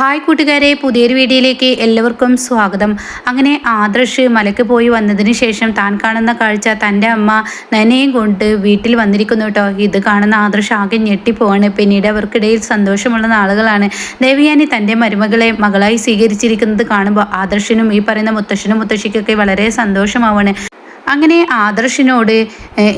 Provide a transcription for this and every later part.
Hi കൂട്ടുകാരെ പുതിയൊരു വീഡിയോയിലേക്ക് എല്ലാവർക്കും സ്വാഗതം. അങ്ങനെ ആദർശ് മലയ്ക്ക് പോയി വന്നതിന് ശേഷം താൻ കാണുന്ന കാഴ്ച തന്റെ അമ്മ നനയും കൊണ്ട് വീട്ടിൽ വന്നിരിക്കുന്നു കേട്ടോ. ഇത് കാണുന്ന ആദർശ് ആകെ ഞെട്ടിപ്പോവാണ്. പിന്നീട് അവർക്കിടയിൽ സന്തോഷമുള്ള നാളുകളാണ്. ദേവിയാനി തന്റെ മരുമകളെ മകളായി സ്വീകരിച്ചിരിക്കുന്നത് കാണുമ്പോൾ ആദർശിനും ഈ പറയുന്ന മുത്തശ്ശനും മുത്തശ്ശിക്കൊക്കെ വളരെ സന്തോഷമാവാണ്. അങ്ങനെ ആദർശിനോട്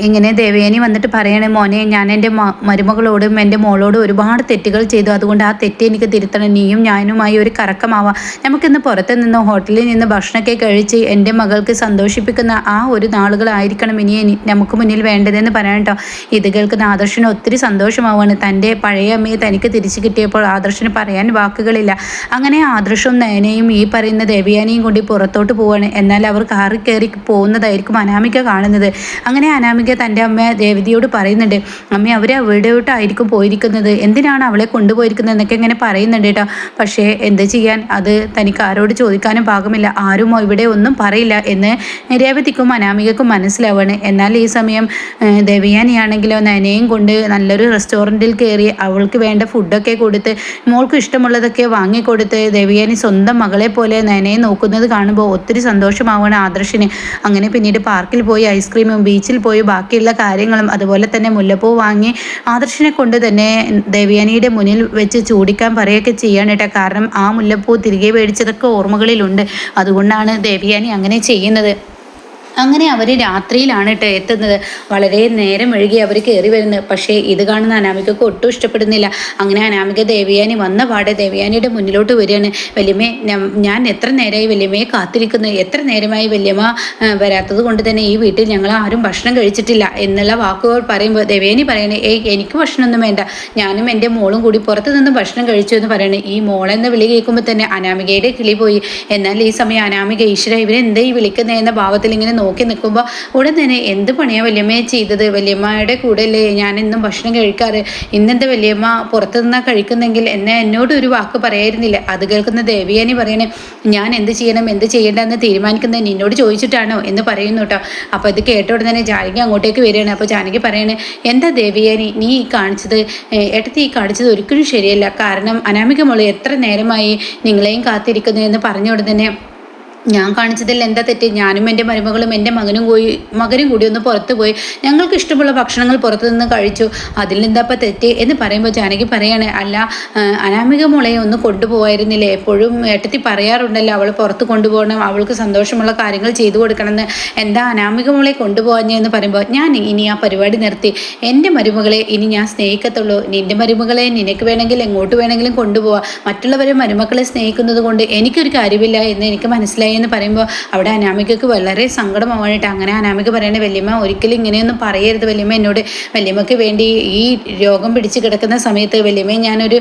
ഇങ്ങനെ ദേവയാനി വന്നിട്ട് പറയണേ മോനെ ഞാൻ എന്റെ മരുമകളോടും എന്റെ മോളോടും ഒരുപാട് തെറ്റുകൾ ചെയ്തു. അതുകൊണ്ട് ആ തെറ്റ് എനിക്ക് തിരുത്തണം. നീയും ഞാനുമായി ഒരു കറക്കമാവാം. നമുക്കിന്ന് പുറത്ത് നിന്ന് ഹോട്ടലിൽ നിന്ന് ഭക്ഷണമൊക്കെ കഴിച്ച് എന്റെ മകൾക്ക് സന്തോഷിപ്പിക്കുന്ന ആ ഒരു നാളുകളായിരിക്കണം ഇനി നമുക്ക് മുന്നിൽ വേണ്ടതെന്ന് പറയണം കേട്ടോ ഇത് കേൾക്കുന്ന ആദർശന് ഒത്തിരി സന്തോഷമാവാണ്. തന്റെ പഴയ അമ്മയെ തനിക്ക് തിരിച്ചു കിട്ടിയപ്പോൾ ആദർശന് പറയാൻ വാക്കുകളില്ല. അങ്ങനെ ആദർശവും നയനയും ഈ പറയുന്ന ദേവയാനിയും കൂടി പുറത്തോട്ട് പോവാണ്. എന്നാൽ അവർ കാറിൽ കയറി പോകുന്നതായിരിക്കും അനാമിക കാണുന്നത്. അങ്ങനെ അനാമിക തന്റെ അമ്മ ദേവതിയോട് പറയുന്നുണ്ട് അമ്മ അവർ എവിടെയോട്ടായിരിക്കും പോയിരിക്കുന്നത്. എന്തിനാണ് അവളെ കൊണ്ടുപോയിരിക്കുന്നത്? എന്നൊക്കെ ഇങ്ങനെ പറയുന്നുണ്ട് കേട്ടോ. പക്ഷേ എന്ത് ചെയ്യാൻ? അത് തനിക്ക് ആരോട് ചോദിക്കാനും പാകമില്ല. ആരും ഇവിടെ ഒന്നും പറയില്ല എന്ന് രേവതിക്കും അനാമികക്കും മനസ്സിലാവാണ്. എന്നാൽ ഈ സമയം ദേവിയാനിയാണെങ്കിലോ നനയും കൊണ്ട് നല്ലൊരു റെസ്റ്റോറന്റിൽ കയറി അവൾക്ക് വേണ്ട ഫുഡൊക്കെ കൊടുത്ത് മോൾക്ക് ഇഷ്ടമുള്ളതൊക്കെ വാങ്ങിക്കൊടുത്ത് ദേവിയാനി സ്വന്തം മകളെ പോലെ നനയെ നോക്കുന്നത് കാണുമ്പോൾ ഒത്തിരി സന്തോഷമാവാണ് ആദർശിന്. അങ്ങനെ പിന്നീട് പാർക്കിൽ പോയി ഐസ്ക്രീമും ബീച്ചിൽ പോയി ബാക്കിയുള്ള കാര്യങ്ങളും അതുപോലെ തന്നെ മുല്ലപ്പൂ വാങ്ങി ആദർശിനെ കൊണ്ട് തന്നെ ദേവയാനിയുടെ മുന്നിൽ വെച്ച് ചൂടിക്കാൻ പറയുകയൊക്കെ ചെയ്യാണ് കേട്ടോ. കാരണം ആ മുല്ലപ്പൂ തിരികെ മേടിച്ചതൊക്കെ ഓർമ്മകളിലുണ്ട്. അതുകൊണ്ടാണ് ദേവയാനി അങ്ങനെ ചെയ്യുന്നത്. അങ്ങനെ അവർ രാത്രിയിലാണ് കേട്ടോ എത്തുന്നത്. വളരെ നേരം ഒഴുകി അവർ കയറി വരുന്നത്. പക്ഷേ ഇത് കാണുന്ന അനാമികക്ക് ഒട്ടും ഇഷ്ടപ്പെടുന്നില്ല. അങ്ങനെ അനാമിക ദേവിയാനി വന്ന പാടെ ദേവിയാനിയുടെ മുന്നിലോട്ട് വരികയാണ്. വല്യമ്മേ ഞാൻ എത്ര നേരമായി വല്യമ്മയെ കാത്തിരിക്കുന്നു? എത്ര നേരമായി വല്യമ്മ വരാത്തത് കൊണ്ട് തന്നെ ഈ വീട്ടിൽ ഞങ്ങൾ ആരും ഭക്ഷണം കഴിച്ചിട്ടില്ല. എന്നുള്ള വാക്കുകൾ പറയുമ്പോൾ ദേവിയാനി പറയണേ ഏയ് എനിക്ക് ഭക്ഷണമൊന്നും വേണ്ട. ഞാനും എന്റെ മോളും കൂടി പുറത്ത് നിന്ന് ഭക്ഷണം കഴിച്ചു എന്ന് പറയണേ. ഈ മോളെന്ന് വിളി കേൾക്കുമ്പോൾ തന്നെ അനാമികയുടെ കിളി പോയി. എന്നാൽ ഈ സമയം അനാമിക ഈശ്വര ഇവരെന്തായി വിളിക്കുന്നത് എന്ന ഭാവത്തിൽ ഇങ്ങനെ നോക്കി നിൽക്കുമ്പോൾ ഉടൻ തന്നെ എന്ത് പണിയാണ് വല്യമ്മയെ ചെയ്തത്? വല്യമ്മയുടെ കൂടെ അല്ലേ ഞാൻ എന്നും ഭക്ഷണം കഴിക്കാറ്? ഇന്നെന്താ വലിയമ്മ പുറത്തു നിന്നാണ് കഴിക്കുന്നെങ്കിൽ എന്നെ എന്നോട് ഒരു വാക്ക് പറയായിരുന്നില്ല. അത് കേൾക്കുന്ന ദേവിയാനി പറയണേ ഞാൻ എന്ത് ചെയ്യണം എന്ത് ചെയ്യേണ്ടതെന്ന് തീരുമാനിക്കുന്നത് നിന്നോട് ചോദിച്ചിട്ടാണോ? എന്ന് പറയുന്നു കേട്ടോ. അപ്പോൾ ഇത് കേട്ട ഉടനെ തന്നെ ജാനകി അങ്ങോട്ടേക്ക് വരികയാണ്. അപ്പോൾ ജാനകി പറയണേ എന്താ ദേവിയാനി നീ ഈ കാണിച്ചത്? ഏട്ടത്തി ഈ കാണിച്ചത് ഒരിക്കലും ശരിയല്ല. കാരണം അനാമിക മോൾ എത്ര നേരമായി നിങ്ങളെയും കാത്തിരിക്കുന്നു എന്ന് പറഞ്ഞ ഉടനെ ഞാൻ കാണിച്ചതിൽ എന്താ തെറ്റ്? ഞാനും എന്റെ മരുമകളും എന്റെ മകനും പോയി മകനും കൂടി ഒന്ന് പുറത്ത് പോയി. ഞങ്ങൾക്ക് ഇഷ്ടമുള്ള ഭക്ഷണങ്ങൾ പുറത്തു നിന്ന് കഴിച്ചു. അതിൽ എന്താപ്പം തെറ്റ് എന്ന് പറയുമ്പോൾ ജാനകി പറയാണ് അല്ല അനാമിക മോളെ ഒന്ന് കൊണ്ടുപോകായിരുന്നില്ലേ എപ്പോഴും ഏട്ടത്തി പറയാറുണ്ടല്ലോ അവൾ പുറത്ത് കൊണ്ടുപോകണം അവൾക്ക് സന്തോഷമുള്ള കാര്യങ്ങൾ ചെയ്തു കൊടുക്കണമെന്ന്. എന്താ അനാമിക മോളെ കൊണ്ടുപോകാഞ്ഞെന്ന് പറയുമ്പോൾ ഞാൻ ഇനി ആ പരിപാടി നിർത്തി. എന്റെ മരുമകളെ ഇനി ഞാൻ സ്നേഹിക്കത്തുള്ളൂ. നിന്റെ മരുമകളെ നിനക്ക് വേണമെങ്കിൽ എങ്ങോട്ട് വേണമെങ്കിലും കൊണ്ടുപോകാം മറ്റുള്ളവരെ മരുമക്കളെ സ്നേഹിക്കുന്നത് കൊണ്ട് എനിക്കൊരു കാര്യമില്ല എന്ന് എനിക്ക് മനസ്സിലായി എന്ന് പറയുമ്പോൾ അവിടെ അനാമികക്ക് വളരെ സങ്കടമാവാനായിട്ട് അങ്ങനെ അനാമിക പറയുന്നത് വല്യമ്മ ഒരിക്കലും ഇങ്ങനെയൊന്നും പറയരുത് വല്യമ്മ. എന്നോട് വല്യമ്മക്ക് വേണ്ടി ഈ രോഗം പിടിച്ച് കിടക്കുന്ന സമയത്ത് വല്യമ്മയെ ഞാനൊരു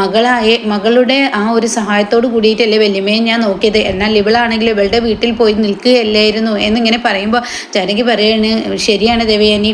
മകളായ മകളുടെ ആ ഒരു സഹായത്തോട് കൂടിയിട്ടല്ലേ വല്യമ്മയെ ഞാൻ നോക്കിയത്. എന്നാൽ ഇവളാണെങ്കിൽ ഇവളുടെ വീട്ടിൽ പോയി നിൽക്കുകയല്ലായിരുന്നു എന്നിങ്ങനെ പറയുമ്പോൾ ജാനകി പറയാണ് ശരിയാണ് ദേവയാനി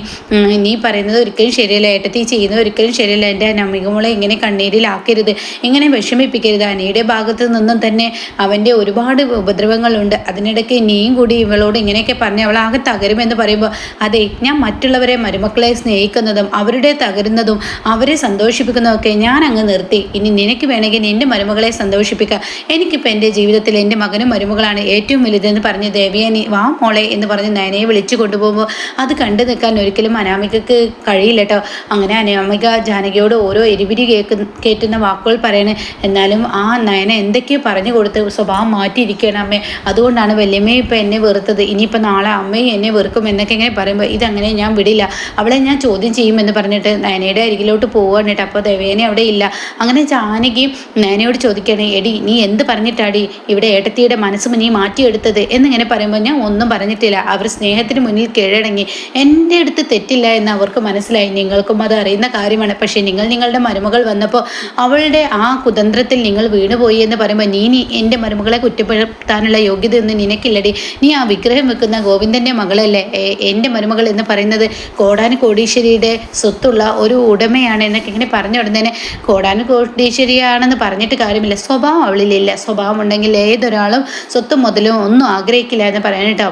നീ പറയുന്നത് ഒരിക്കലും ശരിയല്ല. ഏട്ടത്തി ചെയ്യുന്നത് ഒരിക്കലും ശരിയല്ല. എന്റെ അനാമികമോളെ ഇങ്ങനെ കണ്ണീരിലാക്കരുത്. ഇങ്ങനെ വിഷമിപ്പിക്കരുത്. അനിയുടെ ഭാഗത്ത് നിന്നും തന്നെ അവന്റെ ഒരുപാട് ഉപദ്രവം ഉപദ്രവങ്ങളുണ്ട് അതിനിടയ്ക്ക് നീയും കൂടി ഇവളോട് ഇങ്ങനെയൊക്കെ പറഞ്ഞ് അവൾ ആകെ തകരുമെന്ന് പറയുമ്പോൾ അതെ ഞാൻ മറ്റുള്ളവരെ മരുമക്കളെ സ്നേഹിക്കുന്നതും അവരുടെ തകരുന്നതും അവരെ സന്തോഷിപ്പിക്കുന്നതൊക്കെ ഞാൻ അങ്ങ് നിർത്തി. ഇനി നിനക്ക് വേണമെങ്കിൽ എന്റെ മരുമകളെ സന്തോഷിപ്പിക്കാം. എനിക്കിപ്പോൾ എന്റെ ജീവിതത്തിൽ എന്റെ മകനും മരുമകളാണ് ഏറ്റവും വലുതെന്ന് പറഞ്ഞ് ദേവിയനി വാ മോളെ എന്ന് പറഞ്ഞ് നയനയെ വിളിച്ചു കൊണ്ടുപോകുമ്പോൾ അത് കണ്ടു നിൽക്കാൻ ഒരിക്കലും അനാമികക്ക് കഴിയില്ല കേട്ടോ അങ്ങനെ അനാമിക ജാനകിയോട് ഓരോ എരിപിരി കേക്ക് കേറ്റുന്ന വാക്കുകൾ പറയണേ. എന്നാലും ആ നയന എന്തൊക്കെയോ പറഞ്ഞു കൊടുത്ത് സ്വഭാവം മാറ്റിയിരിക്കുകയാണ് അമ്മ. അതുകൊണ്ടാണ് വല്യമ്മയെ ഇപ്പം എന്നെ വെറുത്തത്. ഇനിയിപ്പോൾ നാളെ അമ്മയും എന്നെ വെറുക്കും എന്നൊക്കെ ഇങ്ങനെ പറയുമ്പോൾ ഇതങ്ങനെ ഞാൻ വിടില്ല. അവളെ ഞാൻ ചോദ്യം ചെയ്യുമെന്ന് പറഞ്ഞിട്ട് നയനയുടെ അരികിലോട്ട് പോവാണ് കേട്ടോ. അപ്പോൾ ദേവേനെ അവിടെ ഇല്ല. അങ്ങനെ ജാനകി നയനയോട് ചോദിക്കുകയാണ് എടി നീ എന്ത് പറഞ്ഞിട്ടാടി ഇവിടെ ഏട്ടത്തിയുടെ മനസ്സ് നീ മാറ്റിയെടുത്തത്? എന്നിങ്ങനെ പറയുമ്പോൾ ഞാൻ ഒന്നും പറഞ്ഞിട്ടില്ല. അവർ സ്നേഹത്തിന് മുന്നിൽ കീഴടങ്ങി. എന്റെ അടുത്ത് തെറ്റില്ല എന്ന് അവർക്ക് മനസ്സിലായി. നിങ്ങൾക്കും അത് അറിയുന്ന കാര്യമാണ്. പക്ഷേ നിങ്ങൾ നിങ്ങളുടെ മരുമകൾ വന്നപ്പോൾ അവളുടെ ആ കുതന്ത്രത്തിൽ നിങ്ങൾ വീണുപോയി എന്ന് പറയുമ്പോൾ നീ നീ എന്റെ മരുമകളെ കുറ്റപ്പെടുത്താൻ ചെയ്യാനുള്ള യോഗ്യതയൊന്നും നിനക്കില്ലടി. നീ ആ വിഗ്രഹം വെക്കുന്ന ഗോവിന്ദന്റെ മകളല്ലേ? എന്റെ മരുമകൾ എന്ന് പറയുന്നത് കോടാന കോടീശ്വരിയുടെ സ്വത്തുള്ള ഒരു ഉടമയാണ് എന്നൊക്കെ ഇങ്ങനെ പറഞ്ഞു ഉടനെ കോടാന കോടീശ്വരിയാണെന്ന് പറഞ്ഞിട്ട് കാര്യമില്ല. സ്വഭാവം അവളിലില്ല. സ്വഭാവം ഉണ്ടെങ്കിൽ ഏതൊരാളും സ്വത്തും മുതലും ഒന്നും ആഗ്രഹിക്കില്ല എന്ന് പറയാനിട്ടോ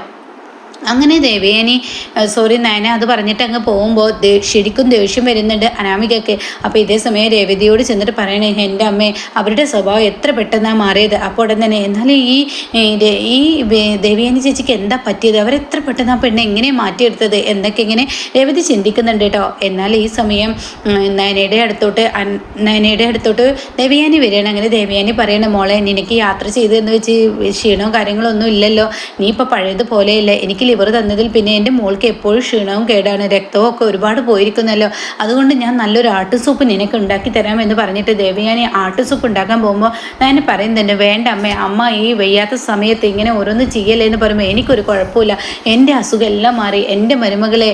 അങ്ങനെ ദേവയാനി സോറി നയന അത് പറഞ്ഞിട്ട് അങ്ങ് പോകുമ്പോൾ ശരിക്കും ദേഷ്യം വരുന്നുണ്ട് അനാമികയ്ക്ക്. അപ്പോൾ ഇതേ സമയം രേവതിയോട് ചെന്നിട്ട് പറയണേ എന്റെ അമ്മേ അവരുടെ സ്വഭാവം എത്ര പെട്ടെന്നാണ് മാറിയത്? അപ്പോൾ ഉടൻ തന്നെ എന്നാലും ഈ ഈ ദേവയാനി ചേച്ചിക്ക് എന്താ പറ്റിയത്? അവരെത്ര പെട്ടെന്ന് ആ പെണ്ണെ എങ്ങനെ മാറ്റിയെടുത്തത്? എന്നൊക്കെ ഇങ്ങനെ രേവതി ചിന്തിക്കുന്നുണ്ട് കേട്ടോ. എന്നാൽ ഈ സമയം നയനയുടെ അടുത്തോട്ട് നയനയുടെ അടുത്തോട്ട് ദേവയാനി വരികയാണ്. അങ്ങനെ ദേവയാനി പറയണേ മോളെ നിനക്ക് യാത്ര ചെയ്തതെന്ന് വെച്ച് ക്ഷീണവും കാര്യങ്ങളൊന്നും ഇല്ലല്ലോ. നീ ഇപ്പോൾ പഴയതുപോലെയല്ല എനിക്ക് ലിവർ തന്നതിൽ പിന്നെ എന്റെ മോൾക്ക് എപ്പോഴും ക്ഷീണവും കേടാണ്. രക്തവും ഒക്കെ ഒരുപാട് പോയിരിക്കുന്നല്ലോ. അതുകൊണ്ട് ഞാൻ നല്ലൊരു ആട്ടു സൂപ്പ് നിനക്ക് ഉണ്ടാക്കി തരാം എന്ന് പറഞ്ഞിട്ട് ദേവയാനി ആട്ടു സൂപ്പ് ഉണ്ടാക്കാൻ പോകുമ്പോൾ ഞാൻ പറയുന്നുണ്ട് വേണ്ട അമ്മ അമ്മ ഈ വയ്യാത്ത സമയത്ത് ഇങ്ങനെ ഓരോന്ന് ചെയ്യല്ലേ എന്ന് പറയുമ്പോൾ എനിക്കൊരു കുഴപ്പമില്ല എന്റെ അസുഖം എല്ലാം മാറി. എന്റെ മരുമകളെ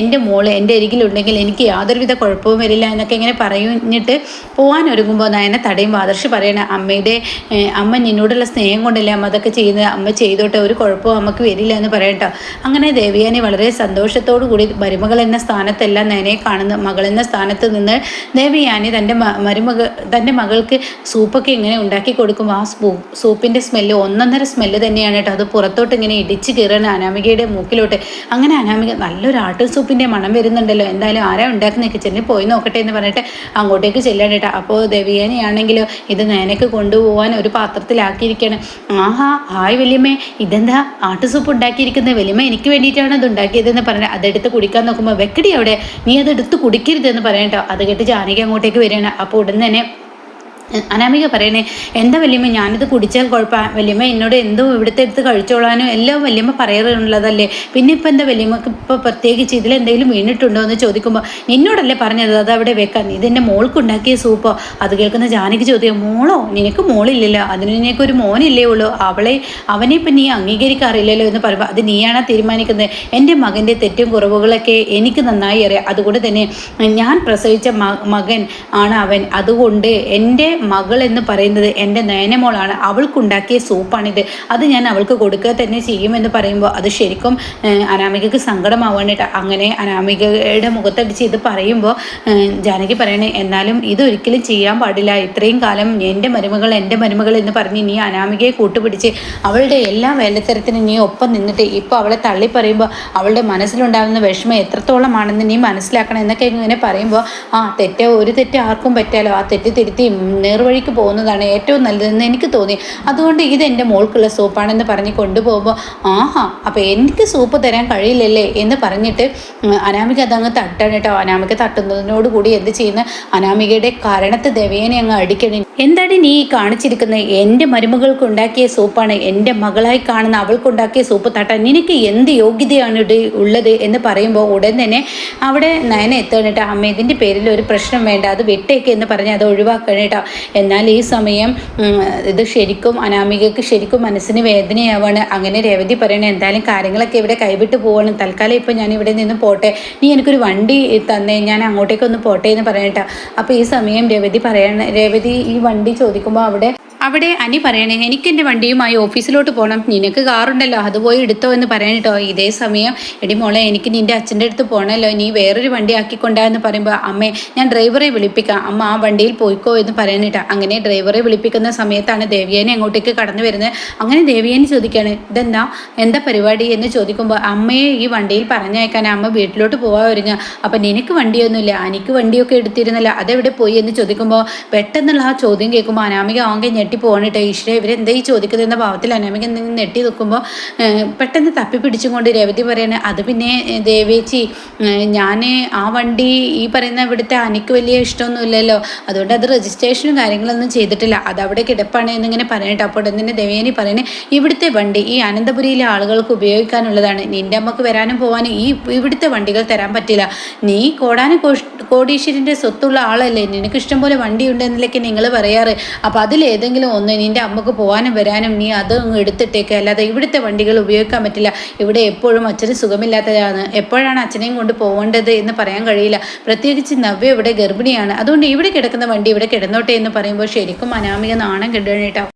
എന്റെ മോൾ എന്റെ അരികിലുണ്ടെങ്കിൽ എനിക്ക് യാതൊരുവിധ കുഴപ്പവും വരില്ല എന്നൊക്കെ ഇങ്ങനെ പറഞ്ഞിട്ട് പോകാൻ ഒരുങ്ങുമ്പോൾ നയനെ തടയും. ആദർശ് പറയണ അമ്മയുടെ അമ്മ നിന്നോടുള്ള സ്നേഹം കൊണ്ടല്ലേ അമ്മ അതൊക്കെ ചെയ്യുന്നത്? അമ്മ ചെയ്തോട്ടെ ഒരു കുഴപ്പവും അമ്മയ്ക്ക് വരില്ല എന്ന് പറയട്ടോ അങ്ങനെ ദേവിയാനി വളരെ സന്തോഷത്തോടു കൂടി മരുമകൾ എന്ന സ്ഥാനത്തല്ല നേനെ കാണുന്ന മകൾ എന്ന സ്ഥാനത്ത് നിന്ന് ദേവിയാനി തന്റെ മരുമകൾ തന്റെ മകൾക്ക് സൂപ്പൊക്കെ ഇങ്ങനെ ഉണ്ടാക്കി കൊടുക്കും. ആ സൂ സൂപ്പിന്റെ സ്മെല്ല് ഒന്നൊന്നര സ്മെല്ല് തന്നെയാണ് കേട്ടോ. അത് പുറത്തോട്ട് ഇങ്ങനെ ഇടിച്ച് കയറുന്ന അനാമികയുടെ മൂക്കിലോട്ട്. അങ്ങനെ അനാമിക നല്ലൊരു ആട്ടിൻ സൂപ്പിന്റെ മണം വരുന്നുണ്ടല്ലോ. എന്തായാലും ആരാ ഉണ്ടാക്കുന്ന കിച്ചണിൽ പോയി നോക്കട്ടെ എന്ന് പറഞ്ഞിട്ട് അങ്ങോട്ടേക്ക് ചെല്ലാൻ കേട്ടോ. അപ്പോൾ ദേവിയാനിയാണെങ്കിലോ ഇത് നേനക്ക് കൊണ്ടുപോകാൻ ഒരു പാത്രത്തിലാക്കിയിരിക്കുകയാണ്. ആഹാ ഹായ് വലിയമ്മേ ഇതെന്താ ആട്ടു സൂപ്പ് ഉണ്ടാക്കിയിരിക്കുന്നത്? വലിയമ്മ എനിക്ക് വേണ്ടിയിട്ടാണ് അത് ഉണ്ടാക്കിയതെന്ന് പറഞ്ഞാൽ അതെടുത്ത് കുടിക്കാൻ നോക്കുമ്പോൾ വെക്കടി അവിടെ നീ അതെടുത്ത് കുടിക്കരുതെന്ന് പറയട്ടോ അത് കേട്ട് ജാനകി അങ്ങോട്ടേക്ക് വരികയാണ്. അപ്പോൾ ഉടൻ തന്നെ അനാമിക പറയണേ എന്താ വല്യമ്മ ഞാനിത് കുടിച്ചാൽ കുഴപ്പം. വല്യമ്മ എന്നോട് എന്തോ ഇവിടുത്തെ എടുത്ത് കഴിച്ചോളാനും എല്ലാം വല്യമ്മ പറയാറുള്ളതല്ലേ. പിന്നെ ഇപ്പം എന്താ വല്യമ്മക്ക് ഇപ്പോൾ പ്രത്യേകിച്ച് ഇതിലെന്തെങ്കിലും വീണിട്ടുണ്ടോ എന്ന് ചോദിക്കുമ്പോൾ നിന്നോടല്ലേ പറഞ്ഞത്? അത് അവിടെ വെക്കാൻ. ഇതെന്റെ മോൾക്കുണ്ടാക്കിയ സൂപ്പോ? അത് കേൾക്കുന്ന ജാനകി ചോദ്യം മോളോ നിനക്ക് മോളില്ലല്ലോ. അതിന് നിനക്കൊരു മോനില്ലേ ഉള്ളൂ. അവളെ അവനെ ഇപ്പം നീ അംഗീകരിക്കാറില്ലല്ലോ എന്ന് പറയുമ്പോൾ അത് നീയാണ് തീരുമാനിക്കുന്നത് എന്റെ മകന്റെ തെറ്റും കുറവുകളൊക്കെ എനിക്ക് നന്നായി അറിയാം. അതുകൊണ്ട് തന്നെ ഞാൻ പ്രസവിച്ച മകൻ ആണ് അവൻ. അതുകൊണ്ട് എന്റെ മകൾ എന്ന് പറയുന്നത് എന്റെ നയനമോളാണ്. അവൾക്കുണ്ടാക്കിയ സൂപ്പാണിത്. അത് ഞാൻ അവൾക്ക് കൊടുക്കുക തന്നെ ചെയ്യുമെന്ന് പറയുമ്പോൾ അത് ശരിക്കും അനാമികക്ക് സങ്കടമാവാനായിട്ട് അങ്ങനെ അനാമികയുടെ മുഖത്തടിച്ച് ഇത് പറയുമ്പോൾ ജാനകി പറയണേ എന്നാലും ഇതൊരിക്കലും ചെയ്യാൻ പാടില്ല. ഇത്രയും കാലം എന്റെ മരുമകൾ എന്റെ മരുമകൾ എന്ന് പറഞ്ഞ് നീ അനാമികയെ കൂട്ടുപിടിച്ച് അവളുടെ എല്ലാ വേലത്തരത്തിനും നീ ഒപ്പം നിന്നിട്ട് ഇപ്പോൾ അവളെ തള്ളി പറയുമ്പോൾ അവളുടെ മനസ്സിലുണ്ടാകുന്ന വിഷമം എത്രത്തോളമാണെന്ന് നീ മനസ്സിലാക്കണം എന്നൊക്കെ ഇങ്ങനെ പറയുമ്പോൾ ആ തെറ്റ് ഒരു തെറ്റ് ആർക്കും പറ്റാലോ? ആ തെറ്റ് തിരുത്തി നേർവഴിക്ക് പോകുന്നതാണ് ഏറ്റവും നല്ലതെന്ന് എനിക്ക് തോന്നി. അതുകൊണ്ട് ഇത് എന്റെ മോൾക്കുള്ള സൂപ്പാണെന്ന് പറഞ്ഞ് കൊണ്ടുപോകുമ്പോൾ ആഹാ അപ്പോൾ എനിക്ക് സൂപ്പ് തരാൻ കഴിയില്ലല്ലേ? എന്ന് പറഞ്ഞിട്ട് അനാമിക അതങ്ങ് തട്ടാണ് കേട്ടോ. അനാമിക തട്ടുന്നതിനോട് കൂടി എന്ത് ചെയ്യുന്ന? അനാമികയുടെ കാരണത്ത് ദേവേനെ അങ്ങ് അടിക്കണേ. എന്താണ് നീ കാണിച്ചിരിക്കുന്നത് എന്റെ മരുമകൾക്ക് ഉണ്ടാക്കിയ സൂപ്പാണ്. എന്റെ മകളായി കാണുന്ന അവൾക്കുണ്ടാക്കിയ സൂപ്പ് തട്ടാൻ നിനക്ക് എന്ത് യോഗ്യതയാണ് ഉള്ളത്? എന്ന് പറയുമ്പോൾ ഉടൻ തന്നെ അവിടെ നയന എത്തണിട്ട് അമ്മ ഇതിന്റെ പേരിൽ ഒരു പ്രശ്നം വേണ്ട. അത് വിട്ടേക്ക് എന്ന് പറഞ്ഞ് അത് ഒഴിവാക്കണം എന്നാൽ ഈ സമയം ഇത് ശരിക്കും അനാമികക്ക് ശരിക്കും മനസ്സിന് വേദനയാവാണ്. അങ്ങനെ രേവതി പറയണേ എന്തായാലും കാര്യങ്ങളൊക്കെ ഇവിടെ കൈവിട്ട് പോവാണ്. തൽക്കാലം ഇപ്പം ഞാൻ ഇവിടെ നിന്ന് പോട്ടെ. നീ എനിക്കൊരു വണ്ടി തന്നേ ഞാൻ അങ്ങോട്ടേക്കൊന്ന് പോട്ടെ എന്ന് പറയട്ടെ. അപ്പോൾ ഈ സമയം രേവതി പറയണ രേവതി ഈ വണ്ടി ചോദിക്കുമ്പോൾ അവിടെ അവിടെ അനി പറയണേ എനിക്ക് എന്റെ വണ്ടിയുമായി ഓഫീസിലോട്ട് പോകണം നിനക്ക് കാറുണ്ടല്ലോ അത് പോയി എടുത്തോ എന്ന് പറയണട്ടോ. ഇതേ സമയം എടി മോളെ എനിക്ക് നിന്റെ അച്ഛന്റെ അടുത്ത് പോകണമല്ലോ നീ വേറൊരു വണ്ടി ആക്കിക്കൊണ്ടാ എന്ന് പറയുമ്പോൾ അമ്മേ ഞാൻ ഡ്രൈവറെ വിളിപ്പിക്കാം. അമ്മ ആ വണ്ടിയിൽ പോയിക്കോ എന്ന് പറയാനിട്ടാ അങ്ങനെ ഡ്രൈവറെ വിളിപ്പിക്കുന്ന സമയത്താണ് ദേവിയേനെ അങ്ങോട്ടേക്ക് കടന്നു വരുന്നത്. അങ്ങനെ ദേവിയേനെ ചോദിക്കുകയാണ് ഇതെന്താ? എന്താ പരിപാടി? എന്ന് ചോദിക്കുമ്പോൾ അമ്മയെ ഈ വണ്ടിയിൽ പറഞ്ഞയക്കാൻ അമ്മ വീട്ടിലോട്ട് പോകാൻ ഒരുങ്ങുക. അപ്പം നിനക്ക് വണ്ടിയൊന്നുമില്ല എനിക്ക് വണ്ടിയൊക്കെ എടുത്തിരുന്നില്ല അതെവിടെ പോയി? എന്ന് ചോദിക്കുമ്പോൾ പെട്ടെന്നുള്ള ആ ചോദ്യം കേൾക്കുമ്പോൾ അനാമിക ആകെ ഞെട്ടി പോകണിട്ട് ഈശ്വര ഇവരെന്താ ഈ ചോദിക്കുന്ന ഭാവത്തിൽ അനാമിക എന്തെങ്കിലും ഞെട്ടി നിൽക്കുമ്പോൾ പെട്ടെന്ന് തപ്പി പിടിച്ചുകൊണ്ട് രേവതി പറയാണ് അത് പിന്നെ ദേവേച്ചി ഞാൻ ആ വണ്ടി ഈ പറയുന്ന ഇവിടുത്തെ അനിക്ക് വലിയ ഇഷ്ടമൊന്നുമില്ലല്ലോ. അതുകൊണ്ട് അത് രജിസ്ട്രേഷനും കാര്യങ്ങളൊന്നും ചെയ്തിട്ടില്ല. അത് അവിടെ കിടപ്പാണ് എന്നിങ്ങനെ പറയണിട്ട് അപ്പോൾ തന്നെ ദേവേനി പറയുന്നത് ഇവിടുത്തെ വണ്ടി ഈ അനന്തപുരിയിലെ ആളുകൾക്ക് ഉപയോഗിക്കാനുള്ളതാണ്. നിന്റെ അമ്മയ്ക്ക് വരാനും പോകാനും ഈ ഇവിടുത്തെ വണ്ടികൾ തരാൻ പറ്റില്ല. നീ കോടാനും കോടീശ്വരന്റെ സ്വത്തുള്ള ആളല്ലേ. നിനക്ക് ഇഷ്ടം പോലെ വണ്ടി ഉണ്ടെന്നിലൊക്കെ നിങ്ങൾ പറയാറ്. അപ്പോൾ അതിലേതെങ്കിലും ഒന്ന് നിന്റെ അമ്മയ്ക്ക് പോകാനും വരാനും നീ അത് എടുത്തിട്ടേക്ക്. അല്ലാതെ ഇവിടുത്തെ വണ്ടികൾ ഉപയോഗിക്കാൻ പറ്റില്ല. ഇവിടെ എപ്പോഴും അച്ഛന് സുഖമില്ലാത്തതാണ്. എപ്പോഴാണ് അച്ഛനെയും കൊണ്ട് പോകേണ്ടത് എന്ന് പറയാൻ കഴിയില്ല. പ്രത്യേകിച്ച് നവ്യ ഇവിടെ ഗർഭിണിയാണ്. അതുകൊണ്ട് ഇവിടെ കിടക്കുന്ന വണ്ടി ഇവിടെ കിടന്നോട്ടെ എന്ന് പറയുമ്പോൾ ശരിക്കും അനാമിക നാണം കിട്ടണം